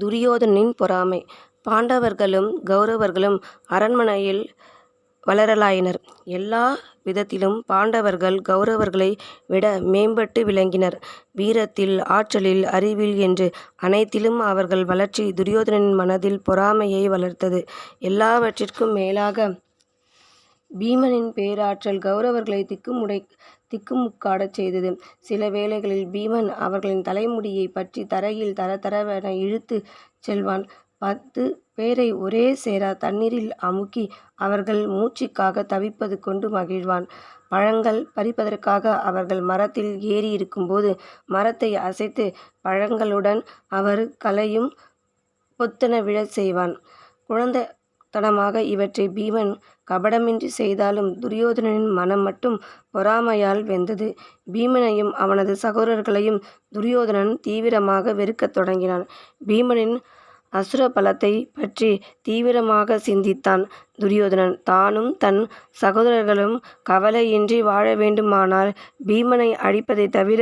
துரியோதனின் பொறாமை பாண்டவர்களும் கௌரவர்களும் அரண்மனையில் வளரலாயினர். எல்லா விதத்திலும் பாண்டவர்கள் கௌரவர்களை விட மேம்பட்டு விளங்கினர். வீரத்தில் ஆற்றலில் அறிவில் என்று அனைத்திலும் அவர்கள் வளர்ச்சி துரியோதனின் மனதில் பொறாமையை வளர்த்தது. எல்லாவற்றிற்கும் மேலாக பீமனின் பேராற்றல் கௌரவர்களை திக்குமுக்காடச் செய்தது. சில வேளைகளில் பீமன் அவர்களின் தலைமுடியைப் பற்றி தரையில் தரதரவென இழுத்து செல்வான். பத்து பேரை ஒரே சேர தண்ணீரில் அமுக்கி அவர்கள் மூச்சுக்காக தவிப்பது கொண்டு மகிழ்வான். பழங்கள் பறிப்பதற்காக அவர்கள் மரத்தில் ஏறி இருக்கும்போது மரத்தை அசைத்து பழங்களுடன் அவர் கலையும் பொத்தன விழச் செய்வான். தனமாக இவற்றை பீமன் கபடமின்றி செய்தாலும் துரியோதனனின் மனம் மட்டும் பொறாமையால் வெந்தது. பீமனையும் அவனது சகோதரர்களையும் துரியோதனன் தீவிரமாக வெறுக்கத் தொடங்கினான். பீமனின் அசுர பலத்தை பற்றி தீவிரமாக சிந்தித்தான் துரியோதனன். தானும் தன் சகோதரர்களும் கவலையின்றி வாழ வேண்டுமானால் பீமனை அழிப்பதை தவிர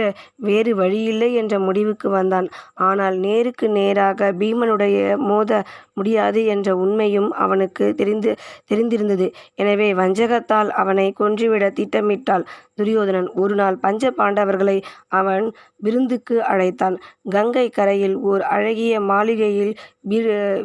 வேறு வழியில்லை என்ற முடிவுக்கு வந்தான். ஆனால் நேருக்கு நேராக பீமனுடைய மோத முடியாது என்ற உண்மையும் அவனுக்கு தெரிந்து தெரிந்திருந்தது. எனவே வஞ்சகத்தால் அவனை கொன்றுவிட திட்டமிட்டாள் துரியோதனன். ஒரு நாள் பஞ்ச பாண்டவர்களை அவன் விருந்துக்கு அழைத்தான். கங்கை கரையில் ஓர் அழகிய மாளிகையில்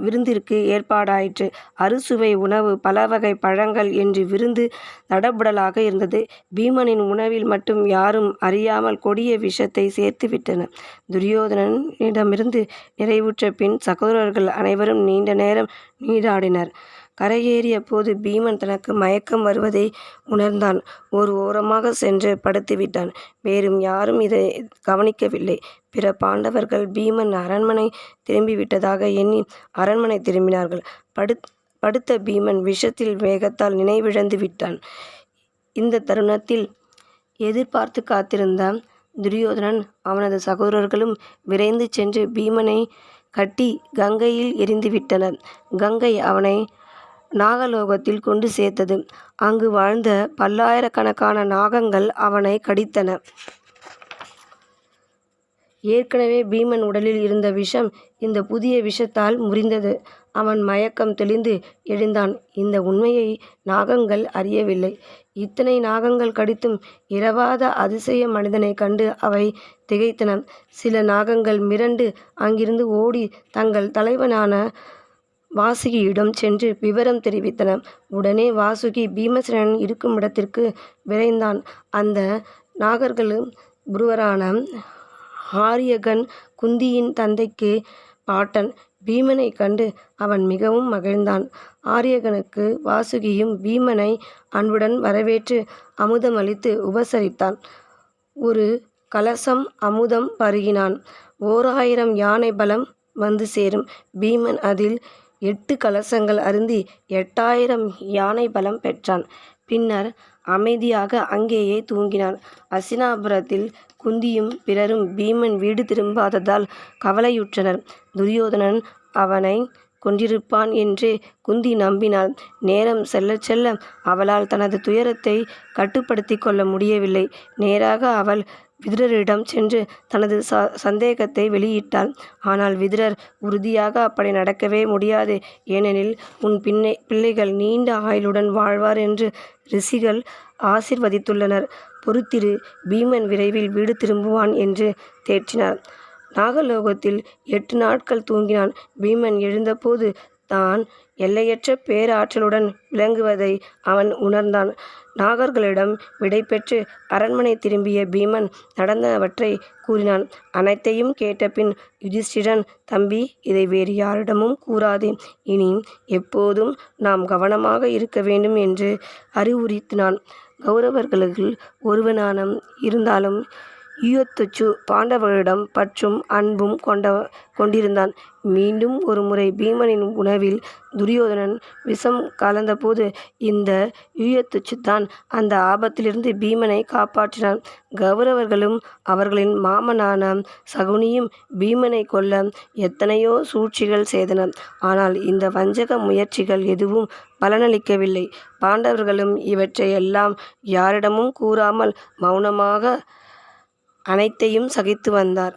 விருந்திற்கு ஏற்பாடாயிற்று. அறுசுவை உணவு பல வகை பழங்கள் என்று விருந்து தடபுடலாக இருந்தது. பீமனின் உணவில் மட்டும் யாரும் அறியாமல் கொடிய விஷத்தை சேர்த்துவிட்டனர். துரியோதனனிடமிருந்து நிறைவுற்ற பின் சகோதரர்கள் அனைவரும் நீண்ட நேரம் நீராடினர். கரையேறிய போது பீமன் தனக்கு மயக்கம் வருவதை உணர்ந்தான். ஒரு ஓரமாக சென்று படுத்துவிட்டான். வேறும் யாரும் இதை கவனிக்கவில்லை. பிற பாண்டவர்கள் பீமன் அரண்மனை திரும்பிவிட்டதாக எண்ணி அரண்மனை திரும்பினார்கள். படுத்த பீமன் விஷத்தில் வேகத்தால் நினைவிழந்து விட்டான். இந்த தருணத்தில் எதிர்பார்த்து காத்திருந்த துரியோதனன் அவனது சகோதரர்களும் விரைந்து சென்று பீமனை கட்டி கங்கையில் எரிந்துவிட்டனர் கங்கை அவனை நாகலோகத்தில் கொண்டு சேர்த்தது. அங்கு வாழ்ந்த பல்லாயிரக்கணக்கான நாகங்கள் அவனை கடித்தன. ஏற்கனவே பீமன் உடலில் இருந்த விஷம் இந்த புதிய விஷத்தால் முறிந்தது. அவன் மயக்கம் தெளிந்து எழுந்தான். இந்த உண்மையை நாகங்கள் அறியவில்லை. இத்தனை நாகங்கள் கடித்தும் இரவாத அதிசய மனிதனைக் கண்டு அவை திகைத்தன. சில நாகங்கள் மிரண்டு அங்கிருந்து ஓடி தங்கள் தலைவனான வாசுகியிடம் சென்று விவரம் தெரிவித்தன. உடனே வாசுகி பீமசேனன் இருக்குமிடத்திற்கு விரைந்தான். அந்த நாகர்களும் புருவரான ஆரியகன் குந்தியின் தந்தைக்கு பாட்டன். பீமனைக் கண்டு அவன் மிகவும் மகிழ்ந்தான். ஆரியகனுக்கு வாசுகியும் பீமனை அன்புடன் வரவேற்று அமுதமளித்து உபசரித்தான் ஒரு கலசம் அமுதம் பருகினான். ஓராயிரம் யானை பலம் வந்து சேரும். பீமன் அதில் எட்டு கலசங்கள் அருந்தி எட்டாயிரம் யானை பலம் பெற்றான். பின்னர் அமைதியாக அங்கேயே தூங்கினான். அசினாபுரத்தில் குந்தியும் பிறரும் பீமன் வீடு திரும்பாததால் கவலையுற்றனர். துரியோதனன் அவனை கொன்றிருப்பான் என்றே குந்தி நம்பினாள். நேரம் செல்ல செல்ல அவளால் தனது துயரத்தை கட்டுப்படுத்தி கொள்ள முடியவில்லை. நேராக அவள் விதுரரிடம் சென்று தனது ச சந்தேகத்தை வெளியிட்டாள். ஆனால் விதுரர் உறுதியாக அப்படி நடக்கவே முடியாது. ஏனெனில் உன் பின்னை பிள்ளைகள் நீண்ட ஆயுளுடன் வாழ்வார் என்று ரிஷிகள் ஆசிர்வதித்துள்ளனர் பொறுத்திரு. பீமன் விரைவில் வீடு திரும்புவான் என்று தேற்றினார். நாகலோகத்தில் எட்டு நாட்கள் தூங்கினான். பீமன் எழுந்தபோது தான் எல்லையற்ற பேராற்றலுடன் விளங்குவதை அவன் உணர்ந்தான். நாகர்களிடம் விடைபெற்று அரண்மனை திரும்பிய பீமன் நடந்தவற்றை கூறினான். அனைத்தையும் கேட்டபின் யுதிஷ்டிரன் தம்பி இதை வேறு யாரிடமும் கூறாதே. இனி எப்போதும் நாம் கவனமாக இருக்க வேண்டும் என்று அறிவுறுத்தினான். கௌரவர்களுக்கு ஒருவனான இருந்தாலும் யூயத்துச்சு பாண்டவர்களிடம் பற்றும் அன்பும் கொண்டிருந்தான். மீண்டும் ஒருமுறை பீமனின் உணவில் துரியோதனன் விஷம் கலந்தபோது இந்த யுயுத்சுதான் அந்த ஆபத்திலிருந்து பீமனை காப்பாற்றினான். கௌரவர்களும் அவர்களின் மாமனான சகுனியும் பீமனை கொல்ல எத்தனையோ சூழ்ச்சிகள் செய்தனர். ஆனால் இந்த வஞ்சக முயற்சிகள் எதுவும் பலனளிக்கவில்லை. பாண்டவர்களும் இவற்றை எல்லாம் யாரிடமும் கூறாமல் மௌனமாக அனைத்தையும் சகித்து வந்தார்.